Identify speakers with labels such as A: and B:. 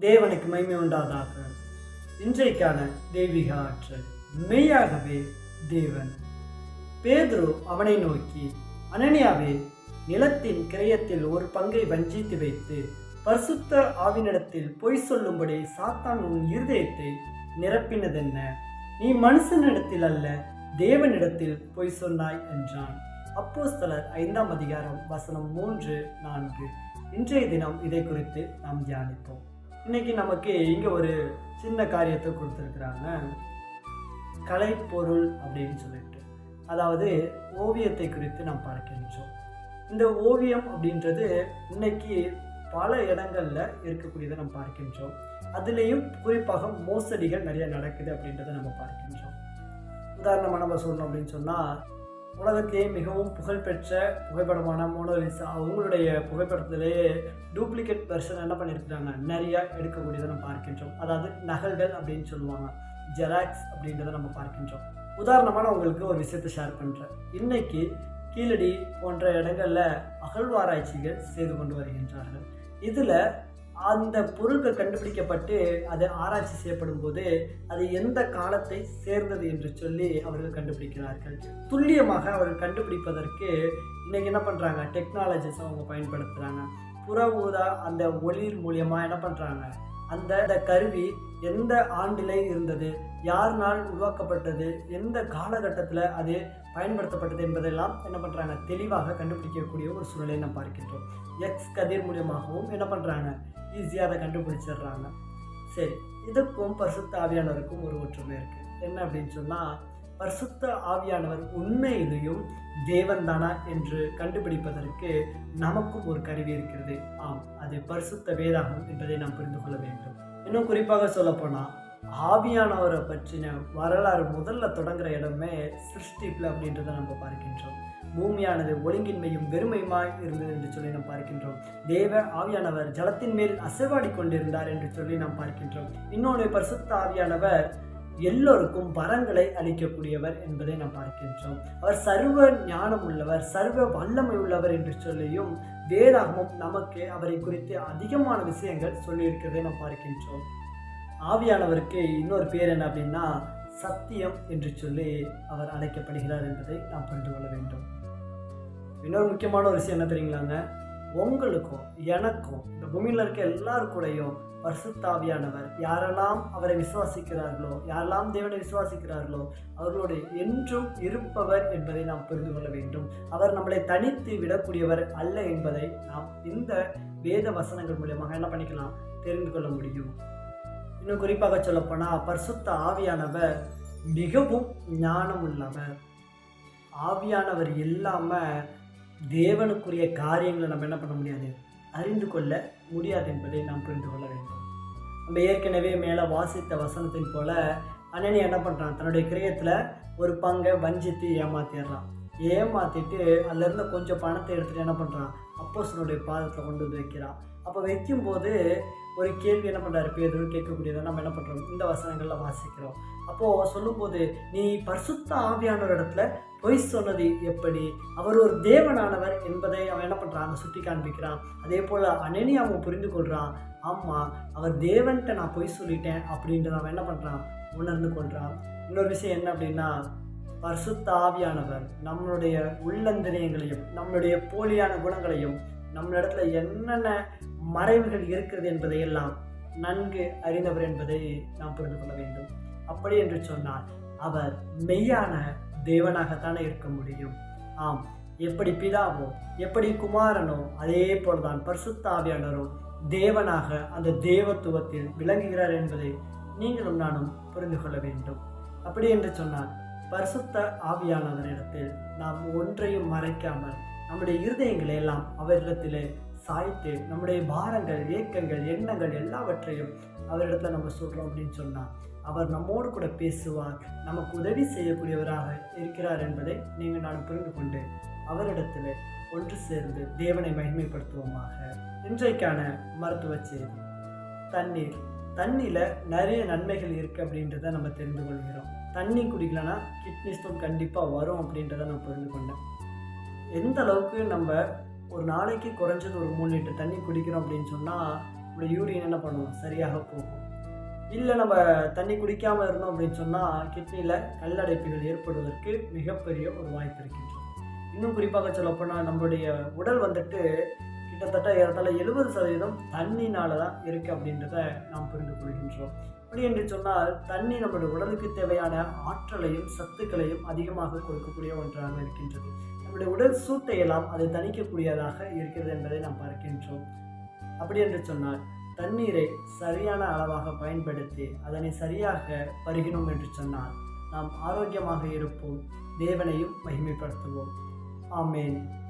A: தேவனுக்கு மகிமை உண்டாதாக. இன்றைக்கான தெய்வீக ஆற்றல் மெய்யாகவே தேவன். பேதுரு அவனை நோக்கி அனனியாவே நிலத்தின் கிரயத்தில் ஒரு பங்கை வஞ்சித்து வைத்து பரிசுத்த ஆவினிடத்தில் பொய் சொல்லும்படி சாத்தான் உன் இருதயத்தை நிரப்பினதென்ன? நீ மனுஷனிடத்தில் அல்ல தேவனிடத்தில் பொய் சொன்னாய் என்றான். அப்போஸ்தலர் ஐந்தாம் அதிகாரம் வசனம் மூன்று நான்கு. இன்றைய தினம் இதை குறித்து நாம் தியானிப்போம். இன்னைக்கு நமக்கு இங்கே ஒரு சின்ன காரியத்தை கொடுத்துருக்குறாங்க. கலைப்பொருள் அப்படின்னு சொல்லிட்டு. அதாவது ஓவியத்தை குறித்து நாம் பார்க்கின்றோம். இந்த ஓவியம் அப்படின்றது இன்னைக்கு பல இடங்களில் இருக்கக்கூடியதை நம்ம பார்க்கின்றோம். அதுலேயும் குறிப்பாக மோசடிகள் நிறைய நடக்குது அப்படின்றத நம்ம பார்க்கின்றோம். உதாரணமாக நம்ம சொல்லணும் அப்படின்னு சொன்னால் உலகத்திலேயே மிகவும் புகழ்பெற்ற புகைப்படமான மோனோலிசா அவங்களுடைய புகைப்படத்திலேயே டூப்ளிகேட் வெர்ஷன் என்ன பண்ணியிருக்கிறாங்க? நிறைய எடுக்கக்கூடியதை நம்ம பார்க்கின்றோம். அதாவது நகல்கள் அப்படின்னு சொல்லுவாங்க. ஜெராக்ஸ் அப்படின்றத நம்ம பார்க்கின்றோம். உதாரணமாக நான் உங்களுக்கு ஒரு விஷயத்தை ஷேர் பண்ணுறேன் இன்னைக்கு கீழடி போன்ற இடங்களில் அகழ்வாராய்ச்சிகள் செய்து கொண்டு வருகின்றார்கள். இதில் அந்த பொருட்கள் கண்டுபிடிக்கப்பட்டு அது ஆராய்ச்சி செய்யப்படும் போது அது எந்த காலத்தை சேர்ந்தது என்று சொல்லி அவர்கள் கண்டுபிடிக்கிறார்கள். துல்லியமாக அவர்கள் கண்டுபிடிப்பதற்கு இன்னைக்கு என்ன பண்ணுறாங்க டெக்னாலஜிஸ் அவங்க பயன்படுத்துகிறாங்க புற ஊதா அந்த ஒளிர் மூலியமாக என்ன பண்ணுறாங்க அந்த அந்த கருவி எந்த ஆண்டிலே இருந்தது? யாருனால் உருவாக்கப்பட்டது? எந்த காலகட்டத்தில் அது பயன்படுத்தப்பட்டது என்பதெல்லாம் என்ன பண்ணுறாங்க தெளிவாக கண்டுபிடிக்கக்கூடிய ஒரு சூழலை நம்ம பார்க்கின்றோம். எக்ஸ் கதிர் மூலியமாகவும் என்ன பண்ணுறாங்க ஈஸியாக அதை கண்டுபிடிச்சிடுறாங்க. சரி இதுக்கும் பரிசுத்த ஆவியானவருக்கும் ஒரு ஒற்றுமை இருக்குது என்ன அப்படின்னு சொன்னால் பரிசுத்த ஆவியானவர் உண்மையிலையும் தேவன் தானா என்று கண்டுபிடிப்பதற்கு நமக்கும் ஒரு கருவி இருக்கிறது. ஆம் அது பரிசுத்த வேதாகம் என்பதை நாம் புரிந்து கொள்ள வேண்டும். இன்னும் குறிப்பாக சொல்லப்போனால் ஆவியானவரை பற்றின வரலாறு முதல்ல தொடங்குகிற இடமே சிருஷ்டிப்பில் அப்படின்றத நம்ம பார்க்கின்றோம். பூமியானது ஒழுங்கின்மையும் வெறுமையுமாய் இருந்தது என்று சொல்லி நாம் பார்க்கின்றோம். தேவ ஆவியானவர் ஜலத்தின் மேல் அசைவாடி கொண்டிருந்தார் என்று சொல்லி நாம் பார்க்கின்றோம். இன்னொன்று பரிசுத்த ஆவியானவர் எல்லோருக்கும் வரங்களை அளிக்கக்கூடியவர் என்பதை நாம் பார்க்கின்றோம். அவர் சர்வ ஞானம் உள்ளவர் சர்வ வல்லமை உள்ளவர் என்று சொல்லியும் வேதாகமும் நமக்கு அவரை குறித்து அதிகமான விஷயங்கள் சொல்லியிருக்கிறதை நாம் பார்க்கின்றோம். ஆவியானவருக்கு இன்னொரு பேர் என்ன அப்படின்னா சத்தியம் என்று சொல்லி அவர் அழைக்கப்படுகிறார் என்பதை நாம் புரிந்து கொள்ள வேண்டும். இன்னொரு முக்கியமான ஒரு விஷயம் என்ன தெரியுங்களாங்க? உங்களுக்கும் எனக்கும் இந்த பூமியில் இருக்க எல்லாருக்கூடையும் பரிசுத்தாவியானவர் யாரெல்லாம் அவரை விசுவாசிக்கிறார்களோ யாரெல்லாம் தேவனை விசுவாசிக்கிறார்களோ அவர்களோடு என்றும் இருப்பவர் என்பதை நாம் புரிந்து கொள்ள வேண்டும். அவர் நம்மளை தனித்து விடக்கூடியவர் அல்ல என்பதை நாம் இந்த வேத வசனங்கள் மூலியமாக என்ன பண்ணிக்கலாம் தெரிந்து கொள்ள முடியும். இன்னும் குறிப்பாக சொல்லப்போனால் பரிசுத்த ஆவியானவர் மிகவும் ஞானம் உள்ளவர் ஆவியானவர் இல்லாமல் தேவனுக்குரிய காரியங்களை நம்ம என்ன பண்ண முடியாது? அறிந்து கொள்ள முடியாது என்பதை நாம் புரிந்து கொள்ள வேண்டும். நம்ம ஏற்கனவே மேலே வாசித்த வசனத்தின் போல அண்ணனி என்ன பண்ணுறான் தன்னுடைய கிரயத்தில் ஒரு பங்கை வஞ்சித்து ஏமாத்திடுறான். ஏமாத்திட்டு அதுலேருந்து கொஞ்சம் பணத்தை எடுத்துகிட்டு என்ன பண்ணுறான் அப்போசனுடைய பாதத்தை கொண்டு வந்து வைக்கிறான். அப்போ வைக்கும்போது ஒரு கேள்வி என்ன பண்ணுறாரு பேதுன்னு கேட்கக்கூடியதை நம்ம என்ன பண்ணுறோம் இந்த வசனங்களில் வாசிக்கிறோம். அப்போது சொல்லும்போது நீ பரிசுத்த ஆவியானவர் இடத்துல பொய் சொன்னது எப்படி? அவர் ஒரு தேவனானவர் என்பதை அவன் என்ன பண்ணுறான் அங்கே சுட்டி காண்பிக்கிறான். அதே போல் அனனி அவன் புரிந்து கொள்கிறான் ஆமாம் அவர் தேவன்கிட்ட நான் பொய் சொல்லிட்டேன் அப்படின்றத அவன் என்ன பண்ணுறான் உணர்ந்து கொள்கிறான் இன்னொரு விஷயம் என்ன அப்படின்னா பரிசுத்த ஆவியானவர் நம்மளுடைய உள்ளந்திரியங்களையும் நம்மளுடைய போலியான குணங்களையும் நம்மளிடத்துல என்னென்ன மறைவுகள் இருக்கிறது என்பதையெல்லாம் நன்கு அறிந்தவர் என்பதை நாம் புரிந்து கொள்ள வேண்டும். அப்படி என்று சொன்னால் அவர் மெய்யான தேவனாகத்தானே இருக்க முடியும். ஆம் எப்படி பிதாவோ எப்படி குமாரனோ அதே போலதான் பரிசுத்தாவியானரோ தேவனாக அந்த தேவத்துவத்தில் விளங்குகிறார் என்பதை நீங்களும் நானும் புரிந்து கொள்ள வேண்டும். அப்படி என்று சொன்னால் பரிசுத்த ஆவியானவரிடத்தில் நாம் ஒன்றையும் மறைக்காமல் நம்முடைய இருதயங்களை எல்லாம் அவரிடத்திலே சாய்த்து நம்முடைய பாரங்கள் ஏக்கங்கள் எண்ணங்கள் எல்லாவற்றையும் அவரிடத்துல நம்ம சொல்கிறோம் அப்படின்னு சொன்னால் அவர் நம்மோடு கூட பேசுவார் நமக்கு உதவி செய்யக்கூடியவராக இருக்கிறார் என்பதை நீங்கள் நான் புரிந்து கொண்டு அவரிடத்தில் ஒன்று சேர்ந்து தேவனை மகிமைப்படுத்துவோமாக. இன்றைக்கான மருத்துவ செய்தி தண்ணீர். தண்ணியில் நிறைய நன்மைகள் இருக்குது அப்படின்றத நம்ம தெரிந்து கொள்கிறோம். தண்ணி குடிக்கலன்னா கிட்னி ஸ்டோன் கண்டிப்பாக வரும் அப்படின்றத நான் புரிந்து கொண்டேன். எந்த அளவுக்கு நம்ம ஒரு நாளைக்கு குறைஞ்சது ஒரு மூணு லிட்டர் தண்ணி குடிக்கிறோம் அப்படின்னு சொன்னால் நம்மளோட யூரின் என்ன பண்ணுவோம்? சரியாக போகும். இல்லை நம்ம தண்ணி குடிக்காமல் இருந்தோம் அப்படின்னு சொன்னால் கிட்னியில் கல்லடைப்புகள் ஏற்படுவதற்கு மிகப்பெரிய ஒரு வாய்ப்பு இருக்கின்றது. இன்னும் குறிப்பாக சொல்லப்போனால் நம்மளுடைய உடல் வந்துட்டு கிட்டத்தட்ட ஏறத்தாழ எழுபது சதவீதம் தண்ணினால தான் இருக்குது அப்படின்றத நாம் புரிந்து கொள்கின்றோம். அப்படி என்று சொன்னால் தண்ணி நம்மளுடைய உடலுக்கு தேவையான ஆற்றலையும் சத்துக்களையும் அதிகமாக கொடுக்கக்கூடிய ஒன்றாக இருக்கின்றது. நம்முடைய உடல் சூட்டை எல்லாம் அது தணிக்கக்கூடியதாக இருக்கிறது என்பதை நாம் பார்க்கின்றோம். அப்படி என்று சொன்னால் தண்ணீரை சரியான அளவாக பயன்படுத்தி அதனை சரியாக பருகினோம் என்று சொன்னால் நாம் ஆரோக்கியமாக இருப்போம் தேவனையும் மகிமைப்படுத்துவோம். ஆமேன்.